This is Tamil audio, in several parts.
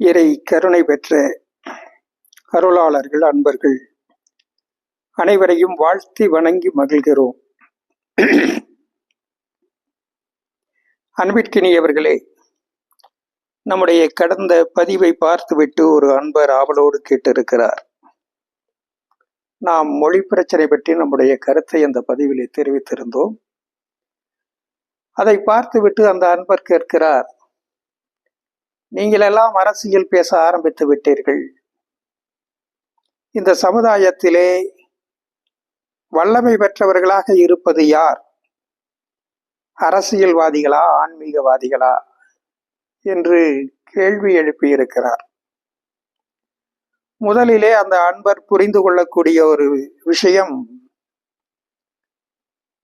இறை கருணை பெற்ற அருளாளர்கள் அன்பர்கள் அனைவரையும் வாழ்த்தி வணங்கி மகிழ்கிறோம். அன்பிற்கினியவர்களே நம்முடைய கடந்த பதிவை பார்த்துவிட்டு ஒரு அன்பர் ஆவலோடு கேட்டிருக்கிறார். நாம் மொழி பிரச்சனை பற்றி நம்முடைய கருத்தை அந்த பதிவிலே தெரிவித்திருந்தோம். அதை பார்த்துவிட்டு அந்த அன்பர் கேட்கிறார் நீங்களெல்லாம் அரசியல் பேச ஆரம்பித்து விட்டீர்கள். இந்த சமுதாயத்திலே வல்லமை பெற்றவர்களாக இருப்பது யார்? அரசியல்வாதிகளா ஆன்மீகவாதிகளா? என்று கேள்வி எழுப்பியிருக்கிறார். முதலிலே அந்த அன்பர் புரிந்து கொள்ளக்கூடிய ஒரு விஷயம்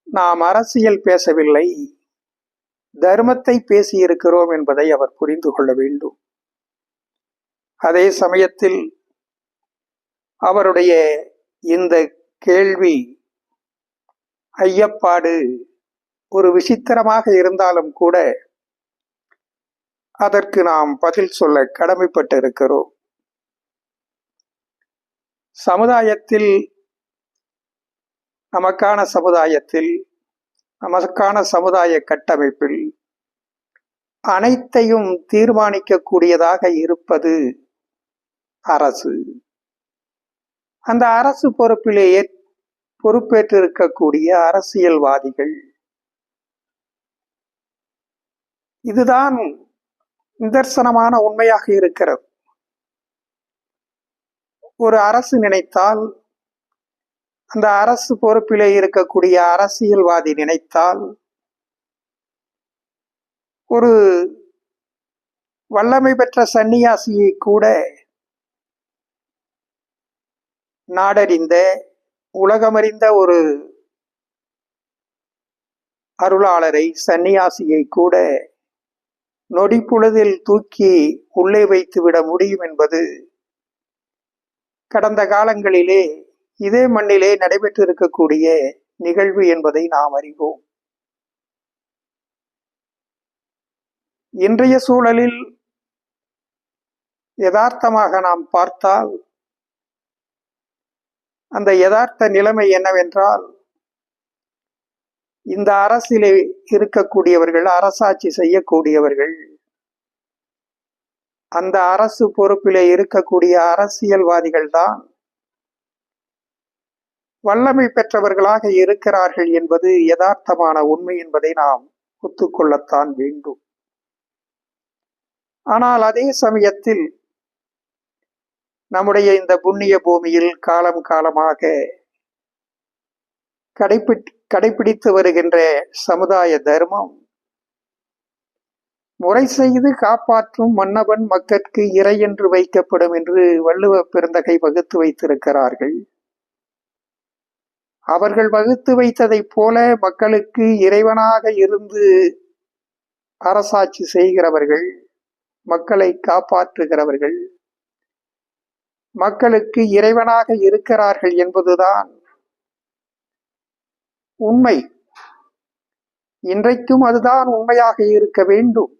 நாம் அரசியல் பேசவில்லை தர்மத்தை பேசியிருக்கிறோம் என்பதை அவர் புரிந்து கொள்ள வேண்டும். அதே சமயத்தில் அவருடைய இந்த கேள்வி ஐயப்பாடு ஒரு விசித்திரமாக இருந்தாலும் கூட அதற்கு நாம் பதில் சொல்ல கடமைப்பட்டு இருக்கிறோம் சமுதாயத்தில் நமக்கான சமுதாயத்தில் நமக்கான சமுதாய கட்டமைப்பில் அனைத்தையும் தீர்மானிக்கக்கூடியதாக இருப்பது அரசு. அந்த அரசு பொறுப்பிலேயே பொறுப்பேற்றிருக்கக்கூடிய அரசியல்வாதிகள். இதுதான் நிதர்சனமான உண்மையாக இருக்கிறது. ஒரு அரசு நினைத்தால் அந்த அரசு பொறுப்பிலே இருக்கக்கூடிய அரசியல்வாதி நினைத்தால் ஒரு வல்லமை பெற்ற சன்னியாசியை கூட நாடறிந்த உலகமறிந்த ஒரு அருளாளரை சன்னியாசியை கூட நொடி பொழுதில் தூக்கி உள்ளே வைத்து விட முடியும் என்பது கடந்த காலங்களிலே இதே மண்ணிலே நடைபெற்றிருக்கக்கூடிய நிகழ்வு என்பதை நாம் அறிவோம். இன்றைய சூழலில் யதார்த்தமாக நாம் பார்த்தால் அந்த யதார்த்த நிலைமை என்னவென்றால் இந்த அரசிலே இருக்கக்கூடியவர்கள் அரசாட்சி செய்யக்கூடியவர்கள் அந்த அரசு பொறுப்பிலே இருக்கக்கூடிய அரசியல்வாதிகள் தான் வல்லமை பெற்றவர்களாக இருக்கிறார்கள் என்பது யதார்த்தமான உண்மை என்பதை நாம் ஒத்துக்கொள்ளத்தான் வேண்டும். ஆனால் அதே சமயத்தில் நம்முடைய இந்த புண்ணிய பூமியில் காலம் காலமாக கடைபி கடைபிடித்து வருகின்ற சமுதாய தர்மம் முறை செய்து காப்பாற்றும் மன்னவன் மக்கட்கு இறை என்று வைக்கப்படும் என்று வள்ளுவ பெருந்தகை வகுத்து வைத்திருக்கிறார்கள். அவர்கள் வகுத்து வைத்ததைப் போல மக்களுக்கு இறைவனாக இருந்து அரசாட்சி செய்கிறவர்கள் மக்களை காப்பாற்றுகிறவர்கள். மக்களுக்கு இறைவனாக இருக்கிறார்கள் என்பதுதான் உண்மை. இன்றைக்கும் அதுதான் உண்மையாக இருக்க வேண்டும்.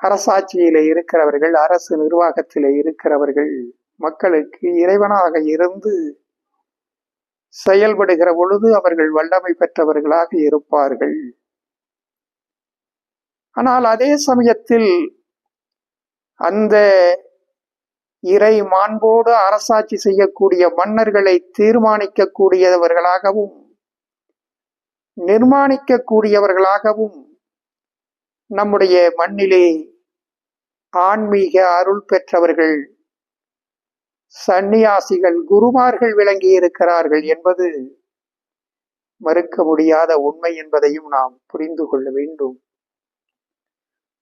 அரசாட்சியில இருக்கிறவர்கள் அரசு நிர்வாகத்தில இருக்கிறவர்கள் மக்களுக்கு இறைவனாக இருந்து செயல்படுகிற பொழுது அவர்கள் வல்லமை பெற்றவர்களாக இருப்பார்கள். ஆனால் அதே சமயத்தில் அந்த இறை மாண்போடு அரசாட்சி செய்யக்கூடிய மன்னர்களை தீர்மானிக்கக்கூடியவர்களாகவும் நிர்மாணிக்கக்கூடியவர்களாகவும் நம்முடைய மண்ணிலே ஆன்மீக அருள் பெற்றவர்கள் சந்நியாசிகள் குருமார்கள் விளங்கி இருக்கிறார்கள் என்பது மறுக்க முடியாத உண்மை என்பதையும் நாம் புரிந்து கொள்ள வேண்டும்.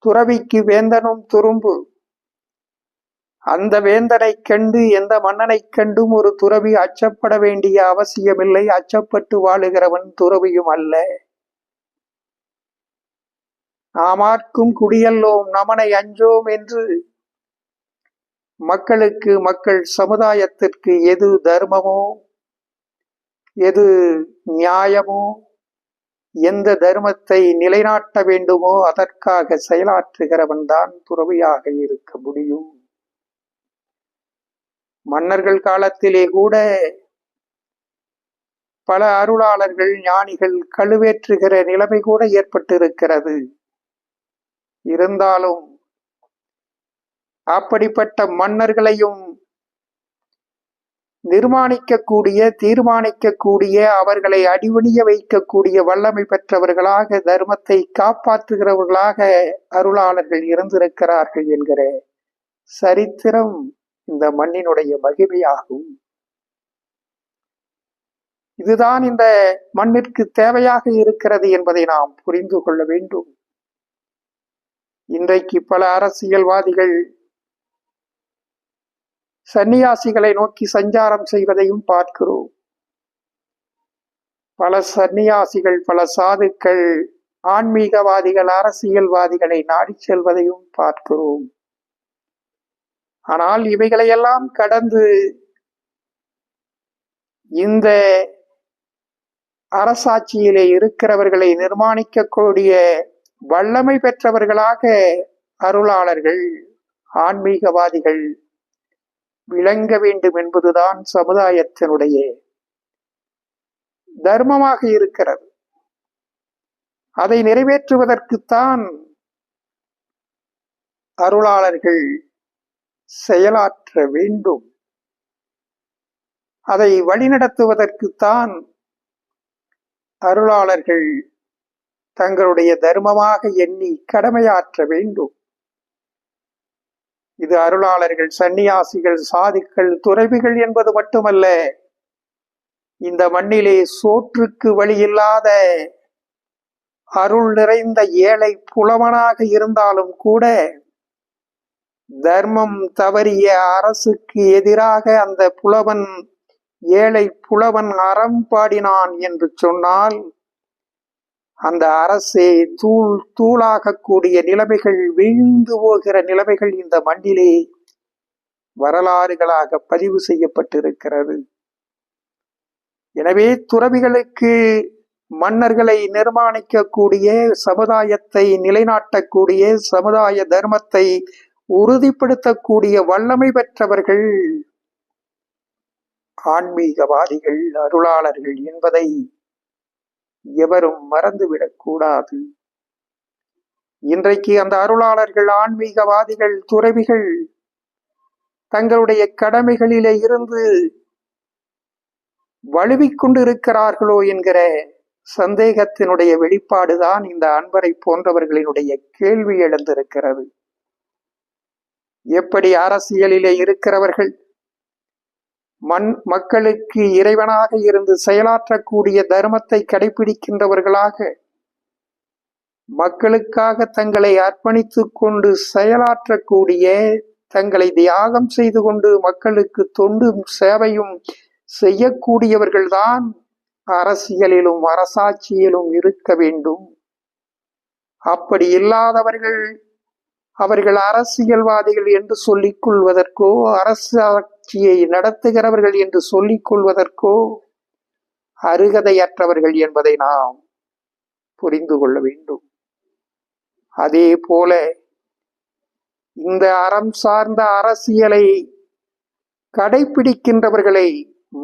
துறவிக்கு வேந்தனும் துரும்பு. அந்த வேந்தனை கண்டு எந்த மன்னனை கண்டும் ஒரு துறவி அச்சப்பட வேண்டிய அவசியமில்லை. அச்சப்பட்டு வாழுகிறவன் துறவியும் அல்ல. நாமார்க்கும் குடியல்லோம் நமனை அஞ்சோம் என்று மக்களுக்கு மக்கள் சமுதாயத்திற்கு எது தர்மமோ எது நியாயமோ எந்த தர்மத்தை நிலைநாட்ட வேண்டுமோ அதற்காக செயலாற்றுகிறவன் தான் துறவியாக இருக்க முடியும். மன்னர்கள் காலத்திலே கூட பல அருளாளர்கள் ஞானிகள் கழுவேற்றுகிற நிலைமை கூட ஏற்பட்டிருக்கிறது. இருந்தாலும் அப்படிப்பட்ட மன்னர்களையும் நிர்மாணிக்கக்கூடிய தீர்மானிக்கக்கூடிய அவர்களை அடிவணிய வைக்கக்கூடிய வல்லமை பெற்றவர்களாக தர்மத்தை காப்பாற்றுகிறவர்களாக அருளாளர்கள் இருந்திருக்கிறார்கள் என்கிற சரித்திரம் இந்த மண்ணினுடைய மகிமையாகும். இதுதான் இந்த மண்ணிற்கு தேவையாக இருக்கிறது என்பதை நாம் புரிந்து கொள்ள வேண்டும். இன்றைக்கு பல அரசியல்வாதிகள் சன்னியாசிகளை நோக்கி சஞ்சாரம் செய்வதையும் பார்க்கிறோம். பல சன்னியாசிகள் பல சாதுக்கள் ஆன்மீகவாதிகள் அரசியல்வாதிகளை நாடி செல்வதையும் பார்க்கிறோம். ஆனால் இவைகளையெல்லாம் கடந்து இந்த அரசாட்சியிலே இருக்கிறவர்களை நிர்மாணிக்கக்கூடிய வல்லமை பெற்றவர்களாக அருளாளர்கள் ஆன்மீகவாதிகள் விளங்க வேண்டும் என்பதுதான் சமுதாயத்தினுடைய. தர்மமாக இருக்கிறது. அதை நிறைவேற்றுவதற்குத்தான் அருளாளர்கள் செயலாற்ற வேண்டும். அதை வழிநடத்துவதற்குத்தான் அருளாளர்கள் தங்களுடைய தர்மமாக எண்ணி கடமையாற்ற வேண்டும். இது அருளாளர்கள் சந்நியாசிகள் சாதுக்கள் துறவிகள் என்பது மட்டுமல்ல. இந்த மண்ணிலே சோற்றுக்கு வழியில்லாத அருள் நிறைந்த ஏழை புலவனாக இருந்தாலும் கூட தர்மம் தவறிய அரசுக்கு எதிராக அந்த புலவன் ஏழை புலவன் அறம் பாடினான் என்று சொன்னால் அந்த அரசே தூள் தூளாகக்கூடிய நிலைமைகள் வீழ்ந்து போகிற நிலைமைகள் இந்த மண்ணிலே வரலாறுகளாக பதிவு செய்யப்பட்டிருக்கிறது. எனவே துறவிகளுக்கு மன்னர்களை நிர்மாணிக்கக்கூடிய சமுதாயத்தை நிலைநாட்டக்கூடிய சமுதாய தர்மத்தை உறுதிப்படுத்தக்கூடிய வல்லமை பெற்றவர்கள் ஆன்மீகவாதிகள் அருளாளர்கள் என்பதை எவரும் மறந்துவிடக் கூடாது. இன்றைக்கு அந்த அருளாளர்கள் ஆன்மீகவாதிகள் துறவிகள் தங்களுடைய கடமைகளிலே இருந்து வலுவிக் கொண்டிருக்கிறார்களோ என்கிற சந்தேகத்தினுடைய வெளிப்பாடுதான் இந்த அன்பரை போன்றவர்களினுடைய கேள்வி எழுந்திருக்கிறது. எப்படி அரசியலிலே இருக்கிறவர்கள் மண் மக்களுக்கு இறைவனாக இருந்து செயலாற்றக்கூடிய தர்மத்தை கடைபிடிக்கின்றவர்களாக மக்களுக்காக தங்களை அர்ப்பணித்துக் கொண்டு செயலாற்றக்கூடிய தங்களை தியாகம் செய்து கொண்டு மக்களுக்கு தொண்டும் சேவையும் செய்யக்கூடியவர்கள்தான் அரசியலிலும் அரசாட்சியிலும் இருக்க வேண்டும். அப்படி இல்லாதவர்கள் அவர்கள் அரசியல்வாதிகள் என்று சொல்லிக் கொள்வதற்கோ அரசு ஆட்சியை நடத்துகிறவர்கள் என்று சொல்லிக் கொள்வதற்கோ அருகதையற்றவர்கள் என்பதை நாம் புரிந்து கொள்ள வேண்டும். அதே போல இந்த அறம் சார்ந்த அரசியலை கடைபிடிக்கின்றவர்களை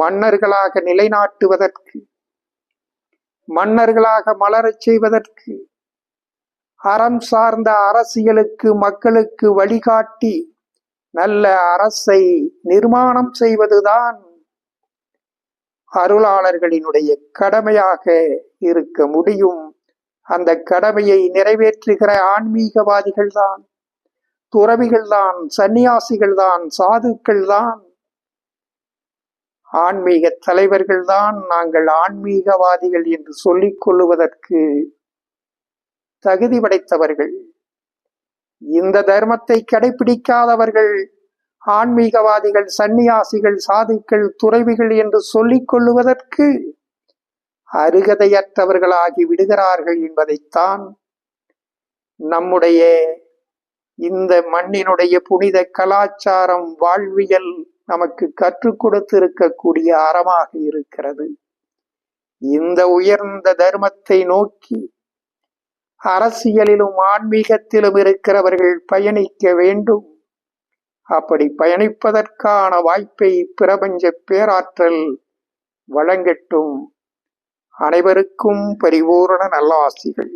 மன்னர்களாக நிலைநாட்டுவதற்கு மன்னர்களாக மலரச் செய்வதற்கு அறம் சார்ந்த அரசியலுக்கு மக்களுக்கு வழிகாட்டி நல்ல அரசை நிர்மாணம் செய்வதுதான் அருளாளர்களினுடைய கடமையாக இருக்க முடியும். அந்த கடமையை நிறைவேற்றுகிற ஆன்மீகவாதிகள் தான் துறவிகள் தான் சன்னியாசிகள் தான் சாதுக்கள் தான் ஆன்மீக தலைவர்கள் தான் நாங்கள் ஆன்மீகவாதிகள் என்று சொல்லிக் கொள்ளுவதற்கு தகுதி படைத்தவர்கள். இந்த தர்மத்தை கடைபிடிக்காதவர்கள் ஆன்மீகவாதிகள் சந்நியாசிகள் சாதுக்கள் துறவிகள் என்று சொல்லிக் கொள்ளுவதற்கு அருகதையற்றவர்களாகி விடுகிறார்கள் என்பதைத்தான் நம்முடைய இந்த மண்ணினுடைய புனித கலாச்சாரம் வாழ்வியல் நமக்கு கற்றுக் கொடுத்திருக்கக்கூடிய அறமாக இருக்கிறது. இந்த உயர்ந்த தர்மத்தை நோக்கி அரசியலிலும் ஆன்மீகத்திலும் இருக்கிறவர்கள் பயணிக்க வேண்டும். அப்படி பயணிப்பதற்கான வாய்ப்பை பிரபஞ்ச பேராற்றல் வழங்கட்டும். அனைவருக்கும் பரிபூரண நல்லாசிகள்.